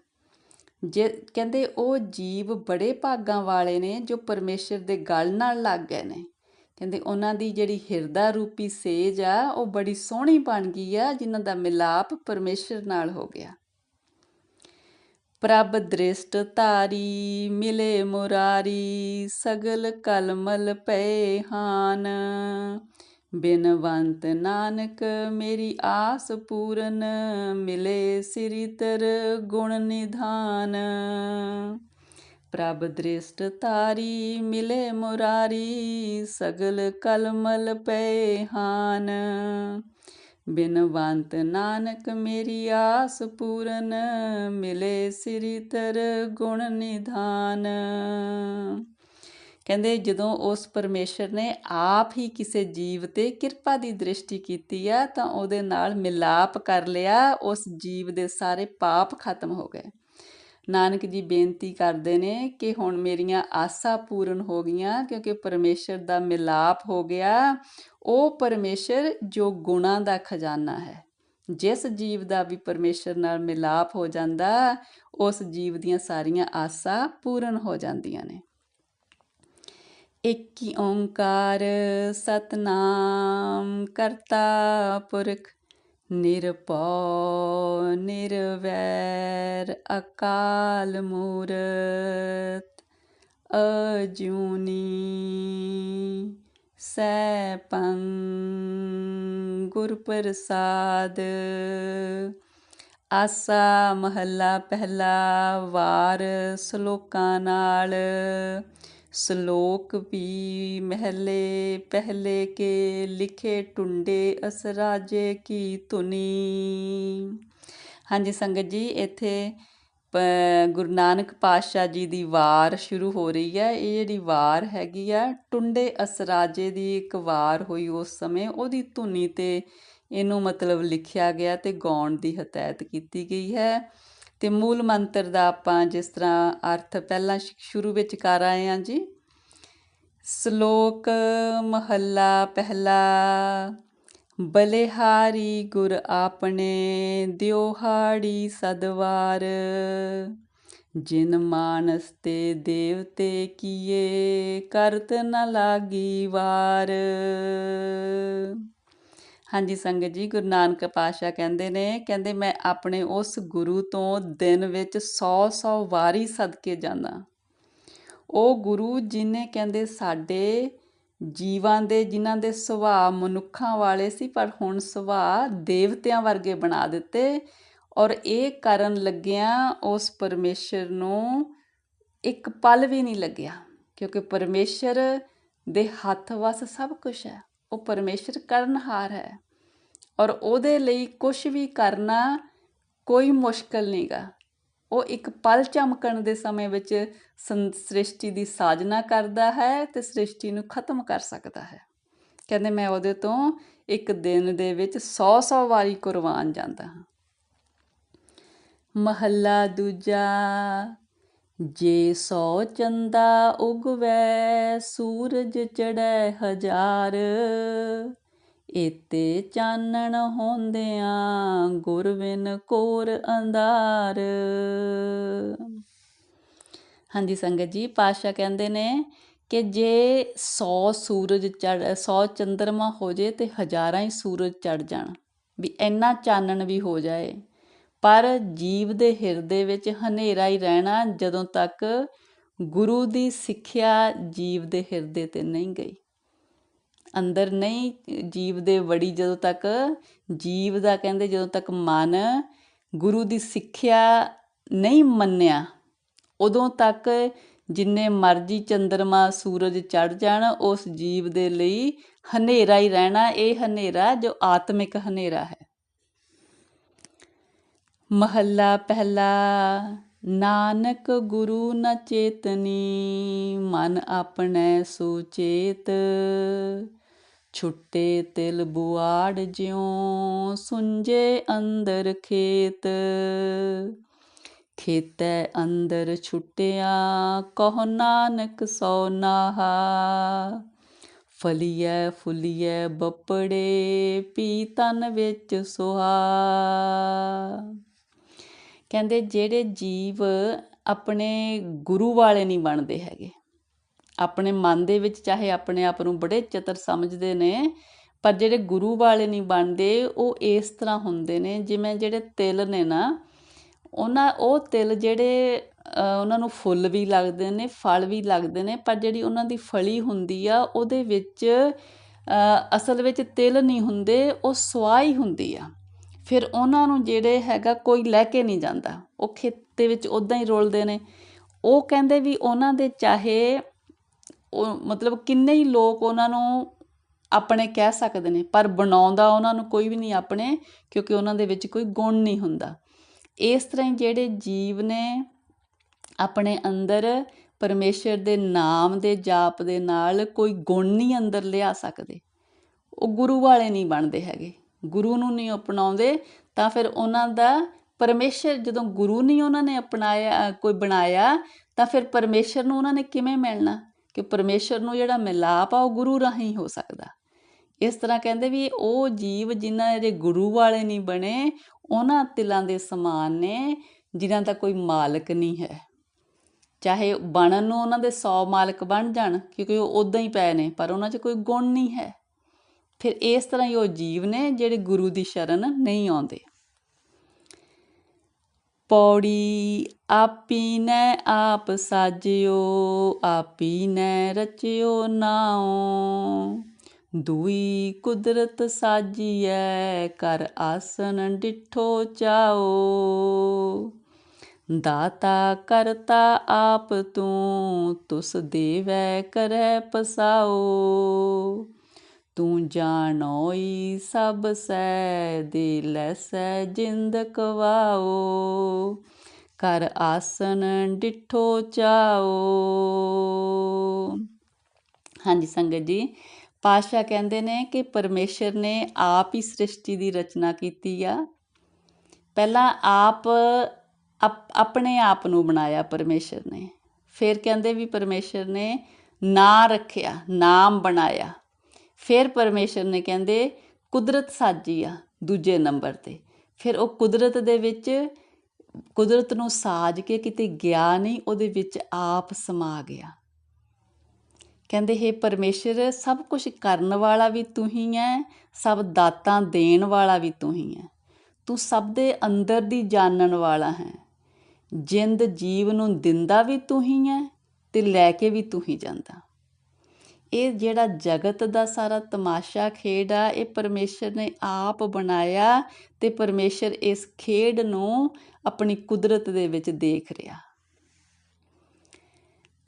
ਜੇ ਕਹਿੰਦੇ ਉਹ ਜੀਵ ਬੜੇ ਭਾਗਾਂ ਵਾਲੇ ਨੇ ਜੋ ਪਰਮੇਸ਼ਰ ਦੇ ਗਲ ਨਾਲ ਲੱਗ ਗਏ ਨੇ। ਕਹਿੰਦੇ ਉਹਨਾਂ ਦੀ ਜਿਹੜੀ ਹਿਰਦਾ ਰੂਪੀ ਸੇਜ ਆ, ਉਹ ਬੜੀ ਸੋਹਣੀ ਬਣ ਗਈ ਆ, ਜਿਨ੍ਹਾਂ ਦਾ ਮਿਲਾਪ ਪਰਮੇਸ਼ਰ ਨਾਲ ਹੋ ਗਿਆ। ਪ੍ਰਭ ਦ੍ਰਿਸ਼ਟ ਧਾਰੀ, ਮਿਲੇ ਮੁਰਾਰੀ, ਸਗਲ ਕਲਮਲ ਪਏ ਹਾਨ। ਬਿਨਵੰਤ ਨਾਨਕ, ਮੇਰੀ ਆਸ ਪੂਰਨ, ਮਿਲੇ ਸ੍ਰੀ ਤਰ ਗੁਣ ਨਿਧਾਨ। ਪ੍ਰਭ ਦ੍ਰਿਸ਼ਟ ਤਾਰੀ ਮਿਲੇ ਮੁਰਾਰੀ, ਸਗਲ ਕਲਮਲ ਪਏ ਹਾਨ। ਬਿਨਵੰਤ ਨਾਨਕ ਮੇਰੀ ਆਸ ਪੂਰਨ, ਮਿਲੇ ਸ੍ਰੀ ਤਰ ਗੁਣ ਨਿਧਾਨ। ਕਹਿੰਦੇ ਜਦੋਂ ਉਸ ਪਰਮੇਸ਼ਰ ਨੇ ਆਪ ਹੀ ਕਿਸੇ ਜੀਵ ਤੇ ਕਿਰਪਾ ਦੀ ਦ੍ਰਿਸ਼ਟੀ ਕੀਤੀ ਆ, ਤਾਂ ਉਹਦੇ ਨਾਲ ਮਿਲਾਪ ਕਰ ਲਿਆ, ਉਸ ਜੀਵ ਦੇ ਸਾਰੇ ਪਾਪ ਖਤਮ ਹੋ ਗਏ। ਨਾਨਕ ਜੀ ਬੇਨਤੀ ਕਰਦੇ ਨੇ ਕਿ ਹੁਣ ਮੇਰੀਆਂ ਆਸਾਂ ਪੂਰਨ ਹੋ ਗਈਆਂ, ਕਿਉਂਕਿ ਪਰਮੇਸ਼ਰ ਦਾ ਮਿਲਾਪ ਹੋ ਗਿਆ। ਉਹ ਪਰਮੇਸ਼ਰ ਜੋ ਗੁਣਾਂ ਦਾ ਖਜ਼ਾਨਾ ਹੈ। ਜਿਸ ਜੀਵ ਦਾ ਵੀ ਪਰਮੇਸ਼ਰ ਨਾਲ ਮਿਲਾਪ ਹੋ ਜਾਂਦਾ, ਉਸ ਜੀਵ ਦੀਆਂ ਸਾਰੀਆਂ ਆਸਾਂ ਪੂਰਨ ਹੋ ਜਾਂਦੀਆਂ ਨੇ। ਇੱਕ ਹੀ ਓੰਕਾਰ ਸਤਨਾਮ ਕਰਤਾ ਪੁਰਖ ਨਿਰਭਉ ਨਿਰਵੈਰ ਅਕਾਲ ਮੂਰਤ ਅਜੂਨੀ ਸੈਪੰ ਗੁਰ ਪ੍ਰਸਾਦ ਆਸਾ ਮਹੱਲਾ ਪਹਿਲਾ ਵਾਰ ਸ਼ਲੋਕਾਂ ਨਾਲ ਸ਼ਲੋਕ ਵੀ ਮਹਿਲੇ ਪਹਿਲੇ ਕੇ ਲਿਖੇ ਟੁੰਡੇ ਅਸਰਾਜੇ ਕੀ ਧੁਨੀ। ਹਾਂਜੀ ਸੰਗਤ ਜੀ, ਇੱਥੇ ਗੁਰੂ ਨਾਨਕ ਪਾਤਸ਼ਾਹ ਜੀ ਦੀ ਵਾਰ ਸ਼ੁਰੂ ਹੋ ਰਹੀ ਹੈ। ਇਹ ਜਿਹੜੀ ਵਾਰ ਹੈਗੀ ਆ, ਟੁੰਡੇ ਅਸਰਾਜੇ ਦੀ ਇੱਕ ਵਾਰ ਹੋਈ ਉਸ ਸਮੇਂ। ਉਹਦੀ ਧੁਨੀ ਤੇ ਇਹਨੂੰ ਮਤਲਬ ਲਿਖਿਆ ਗਿਆ ਤੇ ਗਾਉਣ ਦੀ ਹਦਾਇਤ ਕੀਤੀ ਗਈ ਹੈ। ਤੇ ਮੂਲ ਮੰਤਰ ਦਾ ਆਪਾਂ ਜਿਸ ਤਰ੍ਹਾਂ ਅਰਥ ਪਹਿਲਾਂ ਸ਼ੁਰੂ ਵਿੱਚ ਕਰ ਆਏ ਹਾਂ ਜੀ। ਸ਼ਲੋਕ ਮਹੱਲਾ ਪਹਿਲਾ, ਬਲਿਹਾਰੀ ਗੁਰ ਆਪਣੇ ਦਿਓਹਾੜੀ ਸਦਵਾਰ, ਜਿਨ ਮਾਨਸ ਤੇ ਦੇਵਤੇ ਕੀਏ ਕਰਤ ਨ ਲਾਗੀ ਵਾਰ। ਹਾਂਜੀ, ਸੰਗਤ ਜੀ, ਗੁਰੂ ਨਾਨਕ ਪਾਤਸ਼ਾਹ ਕਹਿੰਦੇ ਨੇ, ਕਹਿੰਦੇ ਮੈਂ ਆਪਣੇ ਉਸ ਗੁਰੂ ਤੋਂ ਦਿਨ ਵਿੱਚ 100-100 ਵਾਰੀ ਸਦਕੇ ਜਾਂਦਾ। ਉਹ ਗੁਰੂ ਜਿਨੇ ਕਹਿੰਦੇ ਸਾਡੇ ਜੀਵਾਂ ਦੇ, ਜਿਨ੍ਹਾਂ ਦੇ ਸੁਭਾਅ ਮਨੁੱਖਾਂ ਵਾਲੇ ਸੀ, ਪਰ ਹੁਣ ਸੁਭਾਅ ਦੇਵਤਿਆਂ ਵਰਗੇ ਬਣਾ ਦਿੱਤੇ ਔਰ ਇਹ ਕਰਨ ਲੱਗਿਆਂ ਉਸ ਪਰਮੇਸ਼ਰ ਨੂੰ ਇੱਕ ਪਲ ਵੀ ਨਹੀਂ ਲੱਗਿਆ, ਕਿਉਂਕਿ ਪਰਮੇਸ਼ਰ ਦੇ ਹੱਥ ਵਸ ਸਭ ਕੁਝ ਹੈ। ਉਹ ਪਰਮੇਸ਼ਰ ਕਰਨਹਾਰ ਹੈ। ਔਰ ਉਹਦੇ ਲਈ ਕੁਝ ਵੀ ਕਰਨਾ ਕੋਈ ਮੁਸ਼ਕਲ ਨਹੀਂਗਾ ਉਹ ਇੱਕ ਪਲ ਚਮਕਣ ਦੇ ਸਮੇਂ ਵਿੱਚ ਸੰ- ਸ੍ਰਿਸ਼ਟੀ ਦੀ ਸਾਜਨਾ ਕਰਦਾ ਹੈ ਤੇ ਸ੍ਰਿਸ਼ਟੀ ਨੂੰ ਖਤਮ ਕਰ ਸਕਦਾ ਹੈ। ਕਹਿੰਦੇ ਮੈਂ ਉਹਦੇ ਤੋਂ ਇੱਕ ਦਿਨ ਦੇ ਵਿੱਚ 100-100 ਵਾਰੀ ਕੁਰਬਾਨ ਜਾਂਦਾ ਹਾਂ। ਮਹੱਲਾ ਦੂਜਾ ਜੇ ਸੌ ਚੰਦਾ ਉਗਵੈ, ਸੂਰਜ ਚੜੈ ਹਜ਼ਾਰ। ਏਤੇ ਚਾਨਣ ਹੁੰਦਿਆਂ ਗੁਰਵਿਨ ਕੋਰ ਅੰਧਾਰ। ਹਾਂਜੀ ਸੰਗਤ ਜੀ ਪਾਸ਼ਾ ਕਹਿੰਦੇ ਨੇ ਕਿ ਜੇ 100 ਸੂਰਜ ਚੜ 100 ਚੰਦਰਮਾ ਹੋ ਜੇ ਤੇ ਹਜ਼ਾਰਾਂ ਹੀ ਸੂਰਜ ਚੜ ਜਾਣ, ਵੀ ਇੰਨਾ ਚਾਨਣ ਵੀ ਹੋ ਜਾਏ। ਪਰ ਜੀਵ ਦੇ ਹਿਰਦੇ ਵਿੱਚ ਹਨੇਰਾ ਹੀ ਰਹਿਣਾ ਜਦੋਂ ਤੱਕ ਗੁਰੂ ਦੀ ਸਿੱਖਿਆ ਜੀਵ ਦੇ ਹਿਰਦੇ ਤੇ ਨਹੀਂ ਗਈ। ਅੰਦਰ ਨਹੀਂ, ਜੀਵ ਦੇ ਵੜੀ ਜਦੋਂ ਤੱਕ, ਜੀਵ ਦਾ ਕਹਿੰਦੇ ਜਦੋਂ ਤੱਕ ਮਨ ਗੁਰੂ ਦੀ ਸਿੱਖਿਆ ਨਹੀਂ ਮੰਨਿਆ, ਉਦੋਂ ਤੱਕ ਜਿੰਨੇ ਮਰਜ਼ੀ ਚੰਦਰਮਾ ਸੂਰਜ ਚੜ ਜਾਣ, ਉਸ ਜੀਵ ਦੇ ਲਈ ਹਨੇਰਾ ਹੀ ਰਹਿਣਾ, ਇਹ ਹਨੇਰਾ ਜੋ ਆਤਮਿਕ ਹਨੇਰਾ ਹੈ। ਮਹੱਲਾ ਪਹਿਲਾ, ਨਾਨਕ ਗੁਰੂ ਨ ਚੇਤਨੀ, ਮਨ ਆਪਣੇ ਸੁਚੇਤ ਛੁੱਟੇ ਤਿਲ ਬੁਆੜ ਜਿਉ, ਸੁੰਜੇ ਅੰਦਰ ਖੇਤ। ਖੇਤੈ ਅੰਦਰ ਛੁੱਟਿਆ, ਕਹੋ ਨਾਨਕ ਸੋ ਨਾਹਾ। ਫਲੀਐ ਫੁਲੀਐ ਬੱਪੜੇ, ਪੀ ਤਨ ਵਿੱਚ ਸੁਹਾ। ਕਹਿੰਦੇ ਜਿਹੜੇ ਜੀਵ ਆਪਣੇ ਗੁਰੂ ਵਾਲੇ ਨਹੀਂ ਬਣਦੇ ਹੈਗੇ। ਆਪਣੇ ਮਨ ਦੇ ਵਿੱਚ ਚਾਹੇ ਆਪਣੇ ਆਪ ਨੂੰ ਬੜੇ ਚਤਰ ਸਮਝਦੇ ਨੇ, ਪਰ ਜਿਹੜੇ ਗੁਰੂ ਵਾਲੇ ਨਹੀਂ ਬਣਦੇ, ਉਹ ਇਸ ਤਰ੍ਹਾਂ ਹੁੰਦੇ ਨੇ, ਜਿਵੇਂ ਜਿਹੜੇ ਤਿਲ ਨੇ ਨਾ, ਉਹਨਾਂ, ਉਹ ਤਿਲ ਜਿਹੜੇ ਉਹਨਾਂ ਨੂੰ ਫੁੱਲ ਵੀ ਲੱਗਦੇ ਨੇ, ਫਲ ਵੀ ਲੱਗਦੇ ਨੇ, ਪਰ ਜਿਹੜੀ ਉਹਨਾਂ ਦੀ ਫਲੀ ਹੁੰਦੀ ਆ, ਉਹਦੇ ਵਿੱਚ ਅਸਲ ਵਿੱਚ ਤਿਲ ਨਹੀਂ ਹੁੰਦੇ, ਉਹ ਸਵਾਹ ਹੀ ਹੁੰਦੀ ਆ। ਫਿਰ ਉਹਨਾਂ ਨੂੰ ਜਿਹੜੇ ਹੈਗਾ ਕੋਈ ਲੈ ਕੇ ਨਹੀਂ ਜਾਂਦਾ। ਉਹ ਖੇਤ ਦੇ ਵਿੱਚ ਉਦਾਂ ਹੀ ਰੋਲਦੇ ਨੇ। ਉਹ ਕਹਿੰਦੇ ਵੀ ਉਹਨਾਂ ਦੇ ਚਾਹੇ ਉਹ ਮਤਲਬ ਕਿੰਨੇ ਹੀ ਲੋਕ ਉਹਨਾਂ ਨੂੰ ਆਪਣੇ ਕਹਿ ਸਕਦੇ ਨੇ, ਪਰ ਬਣਾਉਂਦਾ ਉਹਨਾਂ ਨੂੰ ਕੋਈ ਵੀ ਨਹੀਂ ਆਪਣੇ, ਕਿਉਂਕਿ ਉਹਨਾਂ ਦੇ ਵਿੱਚ ਕੋਈ ਗੁਣ ਨਹੀਂ ਹੁੰਦਾ। ਇਸ ਤਰ੍ਹਾਂ ਹੀ ਜਿਹੜੇ ਜੀਵ ਨੇ ਆਪਣੇ ਅੰਦਰ, ਪਰਮੇਸ਼ਰ ਦੇ ਨਾਮ ਦੇ ਜਾਪ ਦੇ ਨਾਲ ਕੋਈ ਗੁਣ ਨਹੀਂ ਅੰਦਰ ਲਿਆ ਸਕਦੇ। ਉਹ ਗੁਰੂ ਵਾਲੇ ਨਹੀਂ ਬਣਦੇ ਹੈਗੇ। ਗੁਰੂ ਨੂੰ ਨਹੀਂ ਅਪਣਾਉਂਦੇ, ਤਾਂ ਫਿਰ ਉਹਨਾਂ ਦਾ ਪਰਮੇਸ਼ਰ ਜਦੋਂ ਗੁਰੂ ਨਹੀਂ ਉਹਨਾਂ ਨੇ ਅਪਣਾਇਆ ਕੋਈ ਬਣਾਇਆ, ਤਾਂ ਫਿਰ ਪਰਮੇਸ਼ਰ ਨੂੰ ਉਹਨਾਂ ਨੇ ਕਿਵੇਂ ਮਿਲਣਾ? ਕਿ ਪਰਮੇਸ਼ਰ ਨੂੰ ਜਿਹੜਾ ਮਿਲਾਪ ਆ, ਉਹ ਗੁਰੂ ਰਾਹੀਂ ਹੋ ਸਕਦਾ। ਇਸ ਤਰ੍ਹਾਂ ਕਹਿੰਦੇ ਵੀ ਉਹ ਜੀਵ ਜਿਨ੍ਹਾਂ ਦੇ ਗੁਰੂ ਵਾਲੇ ਨਹੀਂ ਬਣੇ, ਉਹਨਾਂ ਤਿਲਾਂ ਦੇ ਸਮਾਨ ਨੇ, ਜਿਨ੍ਹਾਂ ਦਾ ਕੋਈ ਮਾਲਕ ਨਹੀਂ ਹੈ। ਚਾਹੇ ਬਣਨ ਨੂੰ ਉਹਨਾਂ ਦੇ 100 ਮਾਲਕ ਬਣ ਜਾਣ, ਕਿਉਂਕਿ ਉਹ ਉਦਾਂ ਹੀ ਪਏ ਨੇ, ਪਰ ਉਹਨਾਂ 'ਚ ਕੋਈ ਗੁਣ ਨਹੀਂ ਹੈ। ਫਿਰ ਇਸ ਤਰ੍ਹਾਂ ਹੀ ਉਹ ਜੀਵ ਨੇ ਜਿਹੜੇ ਗੁਰੂ ਦੀ ਸ਼ਰਨ ਨਹੀਂ ਆਉਂਦੇ। ਪੌੜੀ ਆਪੀ ਨੈ ਆਪ ਸਾਜਿਓ, ਆਪੀ ਨੈ ਰਚਿਓ ਨਾਉ। ਦੂਈ ਕੁਦਰਤ ਸਾਜੀਐ, ਕਰ ਆਸਨ ਡਿਠੋ ਚਾਓ ਦਾਤਾ ਕਰਤਾ ਆਪ ਤੂੰ, ਤੁਸ ਦੇਵੈ ਕਰੈ ਪਸਾਓ ਤੂੰ ਜਾਣੋਈ ਸਭ ਸੈ ਦੇ ਲੈਸੈ ਜਿੰਦ ਕਵਾਓ। ਕਰ ਆਸਨ ਡਿਠੋ ਚਾਓ। ਹਾਂਜੀ ਸੰਗਤ ਜੀ ਪਾਸ਼ਾ ਕਹਿੰਦੇ ਨੇ ਕਿ ਪਰਮੇਸ਼ਰ ਨੇ ਆਪ ਹੀ ਸ੍ਰਿਸ਼ਟੀ ਦੀ ਰਚਨਾ ਕੀਤੀ ਆ। ਪਹਿਲਾਂ ਆਪ ਆਪਣੇ ਆਪ ਨੂੰ ਬਣਾਇਆ ਪਰਮੇਸ਼ਰ ਨੇ। ਫਿਰ ਕਹਿੰਦੇ ਵੀ ਪਰਮੇਸ਼ਰ ਨੇ ਨਾਂ ਰੱਖਿਆ, ਨਾਮ ਬਣਾਇਆ। ਫਿਰ ਪਰਮੇਸ਼ਰ ਨੇ ਕਹਿੰਦੇ, ਕੁਦਰਤ ਸਾਜੀ ਆ ਦੂਜੇ ਨੰਬਰ ਤੇ। ਫਿਰ ਉਹ ਕੁਦਰਤ ਦੇ ਵਿੱਚ, ਕੁਦਰਤ ਨੂੰ ਸਾਜ ਕੇ ਕਿਤੇ ਗਿਆ ਨਹੀਂ, ਉਹਦੇ ਵਿੱਚ ਆਪ ਸਮਾ ਗਿਆ। ਕਹਿੰਦੇ, ਹੈ ਪਰਮੇਸ਼ਰ, ਸਭ ਕੁਝ ਕਰਨ ਵਾਲਾ ਵੀ ਤੂੰ ਹੀ ਹੈ ਸਭ ਦਾਤਾਂ ਦੇਣ ਵਾਲਾ ਵੀ ਤੂੰ ਹੀ ਹੈ ਤੂੰ ਸਭ ਦੇ ਅੰਦਰ ਦੀ ਜਾਣਨ ਵਾਲਾ ਹੈ। ਜਿੰਦ ਜੀਵ ਨੂੰ ਦਿੰਦਾ ਵੀ ਤੂੰ ਹੀ ਹੈ ਤੇ ਲੈ ਕੇ ਵੀ ਤੂੰ ਹੀ ਜਾਂਦਾ। ਇਹ ਜਿਹੜਾ ਜਗਤ ਦਾ ਸਾਰਾ ਤਮਾਸ਼ਾ ਖੇਡ ਆ, ਇਹ ਪਰਮੇਸ਼ਰ ਨੇ ਆਪ ਬਣਾਇਆ ਤੇ ਪਰਮੇਸ਼ਰ ਇਸ ਖੇਡ ਨੂੰ ਆਪਣੀ ਕੁਦਰਤ ਦੇ ਵਿੱਚ ਦੇਖ ਰਿਹਾ।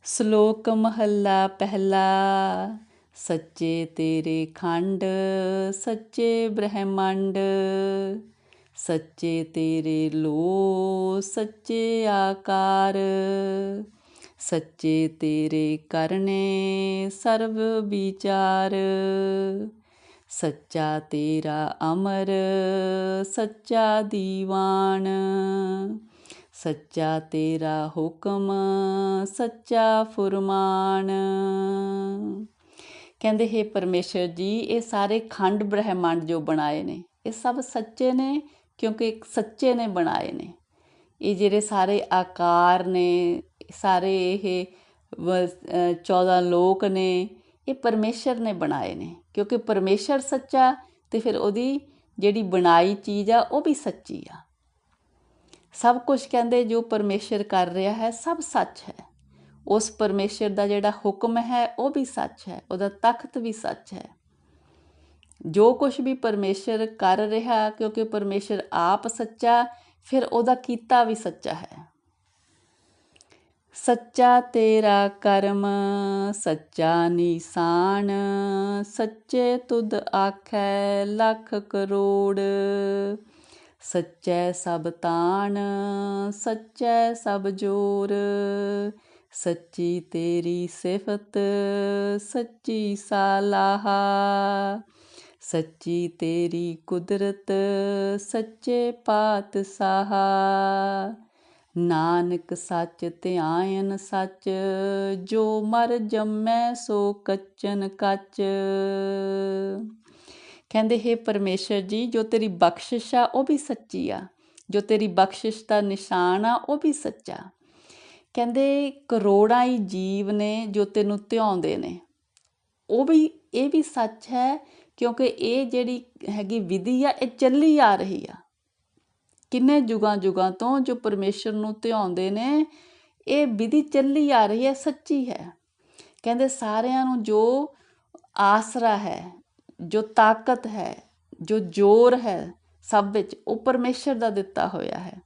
ਸ਼ਲੋਕ ਮਹੱਲਾ ਪਹਿਲਾ, ਸੱਚੇ ਤੇਰੇ ਖੰਡ, ਸੱਚੇ ਬ੍ਰਹਮੰਡ, ਸੱਚੇ ਤੇਰੇ ਲੋ ਸੱਚੇ ਆਕਾਰ। ਸੱਚੇ ਤੇਰੇ ਕਰਨੇ ਸਰਬ ਵਿਚਾਰ। ਸੱਚਾ ਤੇਰਾ ਅਮਰ, ਸੱਚਾ ਦੀਵਾਨ। ਸੱਚਾ ਤੇਰਾ ਹੁਕਮ, ਸੱਚਾ ਫੁਰਮਾਨ। ਕਹਿੰਦੇ, ਹੈ ਪਰਮੇਸ਼ਰ ਜੀ, ਇਹ ਸਾਰੇ ਖੰਡ ਬ੍ਰਹਿਮੰਡ ਜੋ ਬਣਾਏ ਨੇ, ਇਹ ਸਭ ਸੱਚੇ ਨੇ ਕਿਉਂਕਿ ਇੱਕ ਸੱਚੇ ਨੇ ਬਣਾਏ ਨੇ। ਇਹ ਜਿਹੜੇ ਸਾਰੇ ਆਕਾਰ ਨੇ ਸਾਰੇ ਇਹ 14 ਲੋਕ ਨੇ, ਇਹ ਪਰਮੇਸ਼ਰ ਨੇ ਬਣਾਏ ਨੇ। ਕਿਉਂਕਿ ਪਰਮੇਸ਼ਰ ਸੱਚਾ ਤੇ ਫਿਰ ਉਹਦੀ ਜਿਹੜੀ ਬਣਾਈ ਚੀਜ਼ ਆ, ਉਹ ਵੀ ਸੱਚੀ ਆ। ਸਭ ਕੁਝ ਕਹਿੰਦੇ ਜੋ ਪਰਮੇਸ਼ਰ ਕਰ ਰਿਹਾ ਹੈ, ਸਭ ਸੱਚ ਹੈ। ਉਸ ਪਰਮੇਸ਼ਰ ਦਾ ਜਿਹੜਾ ਹੁਕਮ ਹੈ, ਉਹ ਵੀ ਸੱਚ ਹੈ। ਉਹਦਾ ਤਖਤ ਵੀ ਸੱਚ ਹੈ। ਜੋ ਕੁਝ ਵੀ ਪਰਮੇਸ਼ਰ ਕਰ ਰਿਹਾ, ਕਿਉਂਕਿ ਪਰਮੇਸ਼ਰ ਆਪ ਸੱਚਾ, ਫਿਰ ਉਹਦਾ ਕੀਤਾ ਵੀ ਸੱਚਾ ਹੈ। ਸੱਚਾ ਤੇਰਾ ਕਰਮ, ਸੱਚਾ ਨਿਸ਼ਾਨ, ਸੱਚੇ ਤੁਧ ਆਖੈ ਲੱਖ ਕਰੋੜ। ਸੱਚੈ ਸਭ ਤਾਣ, ਸੱਚੈ ਸਭ ਜੋਰ। ਸੱਚੀ ਤੇਰੀ ਸਿਫਤ, ਸੱਚੀ ਸਾਲਾਹਾ। ਸੱਚੀ ਤੇਰੀ ਕੁਦਰਤ, ਸੱਚੇ ਪਾਤਸ਼ਾਹ। ਨਾਨਕ ਸੱਚ ਧਿਆਇਨ ਸੱਚ, ਜੋ ਮਰ ਜੰਮੈ ਸੋ ਕੱਚਨ ਕੱਚ। ਕਹਿੰਦੇ, ਹੈ ਪਰਮੇਸ਼ਰ ਜੀ, ਜੋ ਤੇਰੀ ਬਖਸ਼ਿਸ਼ ਆ, ਉਹ ਵੀ ਸੱਚੀ ਆ। ਜੋ ਤੇਰੀ ਬਖਸ਼ਿਸ਼ ਦਾ ਨਿਸ਼ਾਨ ਆ, ਉਹ ਵੀ ਸੱਚਾ। ਕਹਿੰਦੇ, ਕਰੋੜਾਂ ਹੀ ਜੀਵ ਨੇ ਜੋ ਤੈਨੂੰ ਧਿਆਉਂਦੇ ਨੇ। ਉਹ ਵੀ, ਇਹ ਵੀ ਸੱਚ ਹੈ, ਕਿਉਂਕਿ ਇਹ ਜਿਹੜੀ ਹੈਗੀ ਵਿਧੀ ਆ, ਇਹ ਚੱਲੀ ਆ ਰਹੀ ਆ। ਕਿੰਨੇ ਜੁਗਾਂ ਜੁਗਾਂ ਤੋਂ ਜੋ ਪਰਮੇਸ਼ਰ ਨੂੰ ਧਿਆਉਂਦੇ ਨੇ, ਇਹ ਵਿਧੀ ਚੱਲੀ ਆ ਰਹੀ ਹੈ, ਸੱਚੀ ਹੈ। ਕਹਿੰਦੇ ਸਾਰਿਆਂ ਨੂੰ ਜੋ ਆਸਰਾ ਹੈ, ਜੋ ਤਾਕਤ ਹੈ, ਜੋ ਜ਼ੋਰ ਹੈ, ਸਭ ਵਿੱਚ ਉਹ ਪਰਮੇਸ਼ਰ ਦਾ ਦਿੱਤਾ ਹੋਇਆ ਹੈ।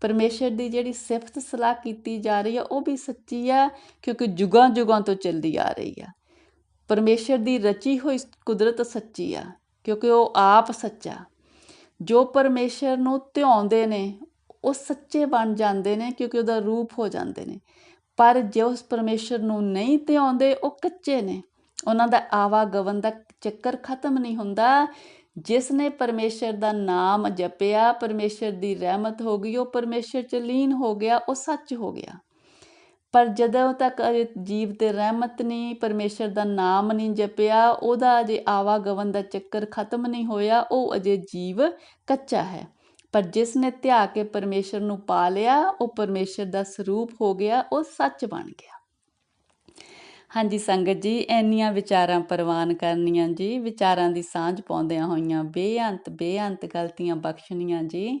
ਪਰਮੇਸ਼ਰ ਦੀ ਜਿਹੜੀ ਸਿਫਤ ਸਲਾਹ ਕੀਤੀ ਜਾ ਰਹੀ ਹੈ, ਉਹ ਵੀ ਸੱਚੀ ਆ, ਕਿਉਂਕਿ ਜੁਗਾਂ ਜੁਗਾਂ ਤੋਂ ਚੱਲਦੀ ਆ ਰਹੀ ਆ। ਪਰਮੇਸ਼ਰ ਦੀ ਰਚੀ ਹੋਈ ਕੁਦਰਤ ਸੱਚੀ ਆ, ਕਿਉਂਕਿ ਉਹ ਆਪ ਸੱਚਾ। ਜੋ ਪਰਮੇਸ਼ਰ ਨੂੰ ਧਿਆਉਂਦੇ ਨੇ, ਉਹ ਸੱਚੇ ਬਣ ਜਾਂਦੇ ਨੇ ਕਿਉਂਕਿ ਉਹਦਾ ਰੂਪ ਹੋ ਜਾਂਦੇ ਨੇ। ਪਰ ਜੇ ਉਸ ਪਰਮੇਸ਼ਰ ਨੂੰ ਨਹੀਂ ਧਿਆਉਂਦੇ, ਉਹ ਕੱਚੇ ਨੇ। ਉਹਨਾਂ ਦਾ ਆਵਾਗਵਨ ਦਾ ਚੱਕਰ ਖਤਮ ਨਹੀਂ ਹੁੰਦਾ। ਜਿਸ ਨੇ ਪਰਮੇਸ਼ਰ ਦਾ ਨਾਮ ਜਪਿਆ, ਪਰਮੇਸ਼ਰ ਦੀ ਰਹਿਮਤ ਹੋ ਗਈ, ਉਹ ਪਰਮੇਸ਼ਰ ਚ ਲੀਨ ਹੋ ਗਿਆ, ਉਹ ਸੱਚ ਹੋ ਗਿਆ। ਪਰ ਜਦੋਂ ਤੱਕ ਅਜੇ ਜੀਵ ਤੇ ਰਹਿਮਤ ਨਹੀਂ, ਪਰਮੇਸ਼ਰ ਦਾ ਨਾਮ ਨਹੀਂ ਜਪਿਆ, ਉਹਦਾ ਅਜੇ ਆਵਾਗਮਨ ਦਾ ਚੱਕਰ ਖਤਮ ਨਹੀਂ ਹੋਇਆ, ਉਹ ਅਜੇ ਜੀਵ ਕੱਚਾ ਹੈ। ਪਰ ਜਿਸ ਨੇ ਧਿਆ ਕੇ ਪਰਮੇਸ਼ਰ ਨੂੰ ਪਾ ਲਿਆ, ਉਹ ਪਰਮੇਸ਼ਰ ਦਾ ਸਰੂਪ ਹੋ ਗਿਆ, ਉਹ ਸੱਚ ਬਣ ਗਿਆ। ਹਾਂਜੀ ਸੰਗਤ ਜੀ, ਇੰਨੀਆਂ ਵਿਚਾਰਾਂ ਪ੍ਰਵਾਨ ਕਰਨੀਆਂ ਜੀ, ਵਿਚਾਰਾਂ ਦੀ ਸਾਂਝ ਪਾਉਂਦਿਆਂ ਹੋਈਆਂ ਬੇਅੰਤ ਬੇਅੰਤ ਗਲਤੀਆਂ ਬਖਸ਼ਣੀਆਂ ਜੀ।